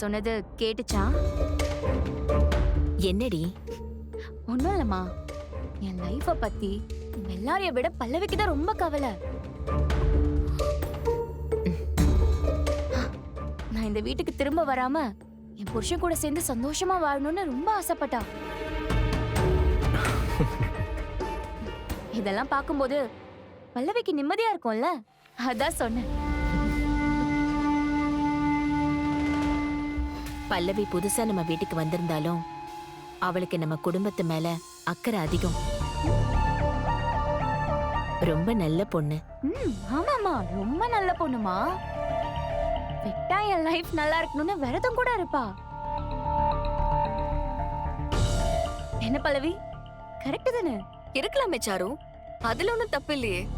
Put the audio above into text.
சொன்னது கேட்டுச்சா? என்னடி? ஒண்ணும் இல்லம்மா என் லைஃப பத்தி உங்க எல்லாரைய விட பல்லவிக்கு தான் ரொம்ப கவலை. நான் இந்த வீட்டுக்கு திரும்ப வராம என் புருஷன் கூட சேர்ந்து சந்தோஷமா வாழணும்னு ரொம்ப ஆசைப்பட்டா. இதெல்லாம் பார்க்கும்போது பல்லவிக்கு நிம்மதியா இருக்கும்ல? அதான் சொன்னேன். பல்லவி புதுசா நம்ம வீட்டுக்கு வந்திருந்தாலும் அவளுக்கு நம்ம குடும்பத்து மேல அக்கறை அதிகம். ரொம்ப நல்ல பொண்ணு. ம் ஆமாமா ரொம்ப நல்ல பொண்ணுமா. விட்டா என் லைஃப் நல்லா இருக்கணும்னு விரதம் கூட இருப்பா. என்ன பல்லவி? கரெக்ட் தானே? இருக்கலாமே சாரு. அதுல ஒண்ணும் தப்பு இல்லையே.